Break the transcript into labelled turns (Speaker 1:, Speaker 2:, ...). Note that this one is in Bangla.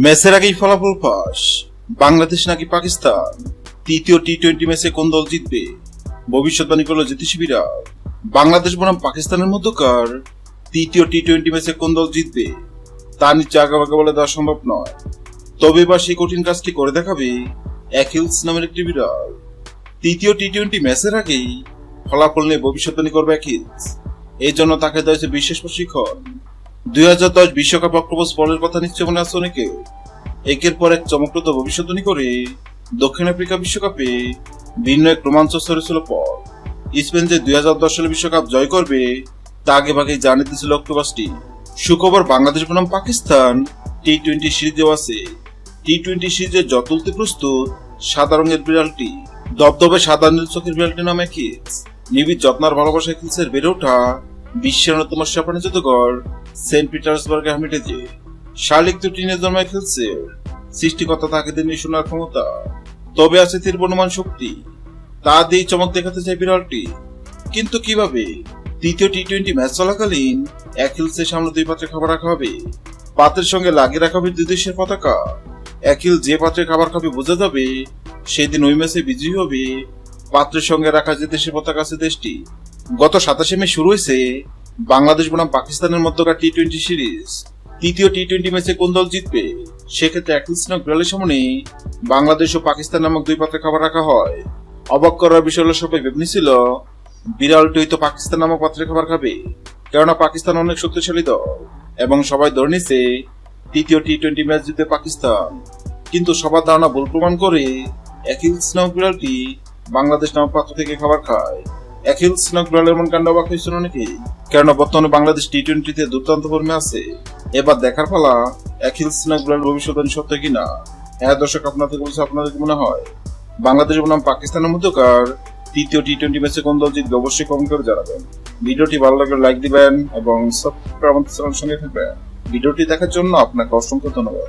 Speaker 1: ম্যাচের আগেই ফলাফল ফাঁস। বাংলাদেশ নাকি পাকিস্তান? তৃতীয় টি টোয়েন্টি ম্যাচে কোন দল জিতবে? ভবিষ্যৎবাণী করল জ্যোতি শিবিরা বাংলাদেশ বনাম পাকিস্তানের মধ্যকার। তৃতীয় টি টোয়েন্টি ম্যাচে কোন দল জিতবে? তা নিচে আগাবাগা বলে দেওয়া সম্ভব নয়। তবে এবার সেই কঠিন কাজটি করে দেখাবে অ্যাকিলস নামের একটি বিড়াল। তৃতীয় টি টোয়েন্টি ম্যাচের আগেই ফলাফল নিয়ে ভবিষ্যৎবাণী করবে অ্যাকিলস এই জন্য তাকে দেওয়া হয়েছে বিশেষ প্রশিক্ষণ। দুই হাজার দশ বিশ্বকাপ অক্টোবর বলের কথা নিশ্চয় মনে আছে অনেকে? একের পর এক চমকপ্রদ ভবিষ্যৎবাণী করে দক্ষিণ আফ্রিকা বিশ্বকাপে ভিন্ন এক রোমাঞ্চ ছিল পর। স্পেন যে দুই হাজার দশ সালে বিশ্বকাপ জয় করবে, তা আগে ভাগেই জানিয়ে দিয়েছিল অক্টোবাসটি সুখবর বাংলাদেশ বনাম পাকিস্তান টি টোয়েন্টি সিরিজেও আছে। টি টোয়েন্টি সিরিজে যত তুলতে প্রস্তুত সাদা রঙের বিড়ালটি। দবদবে সাদা নীল চোখের বিড়ালটি নামে কিডস নিবিড় যত্নার ভালোবাসা কিলসের বেড়ে ওঠা বিশ্বের অন্যতম জাপানি জাদুঘর সেন্ট পিটার্সবার্গে হামিটেজে শালিক তো নিয়ে জন্মায় খেলছে, সৃষ্টিকর্তা তাকে দেননি শোনার ক্ষমতা। তবে আছে তীর শক্তি, তা দিয়ে চমক দেখাতে চায় বিড়ালটি। কিন্তু কীভাবে? তৃতীয় টি টোয়েন্টি ম্যাচ চলাকালীন এক হিলসের সামনে দুই পাত্রে খাবার রাখা হবে। পাত্রের সঙ্গে লাগিয়ে রাখা হবে দুই দেশের পতাকা। হিল যে পাত্রে খাবার খাবে বোঝা যাবে, সেদিন ওই ম্যাচে বিজয়ী হবে। পাত্রের সঙ্গে রাখা যে দেশের পতাকা আছে দেশটি। গত সাতাশে মে শুরু হয়েছে বাংলাদেশ বনাম পাকিস্তানের মধ্যকার টি টোয়েন্টি সিরিজ তৃতীয় টি টোয়েন্টি ম্যাচে কোন দল জিতবে? সেক্ষেত্রে নক বিড়ালের সামনে বাংলাদেশ ও পাকিস্তান নামক দুই পাত্রে খাবার রাখা হয়। অবাক করার বিষয় হলো, সবাই ছিল বিড়ালটি হয়তো পাকিস্তান নামক পাত্রে খাবার খাবে। কেননা পাকিস্তান অনেক শক্তিশালী দল, এবং সবাই ধরে নিছে, তৃতীয় টি টোয়েন্টি ম্যাচ জিতে পাকিস্তান। কিন্তু সবার ধারণা ভুল প্রমাণ করে অ্যাকিলস নামক বিড়ালটি বাংলাদেশ নামক পাত্র থেকে খাবার খায়। অ্যাকিলস নামক বিড়ালের মন কাণ্ড অবাক হয়েছিল নাকি কেননা বর্তমানে বাংলাদেশ টি টোয়েন্টিতে দুর্দান্ত ফর্মে আছে। এবার দেখার পালা নামক বিড়াল ভবিষ্যৎ সত্য কিনা? হ্যাঁ দর্শক, আপনাদের বলছে আপনাদের মনে হয়? বাংলাদেশ বনাম পাকিস্তানের মধ্যকার তৃতীয় টি টোয়েন্টি ম্যাচে কোন দল জিতবে অবশ্যই কমেন্ট করে জানাবেন। ভিডিওটি ভালো লাগলে লাইক দিবেন এবং সাবস্ক্রাইব আমাদের সঙ্গে থাকবেন। ভিডিওটি দেখার জন্য আপনাকে অসংখ্য ধন্যবাদ।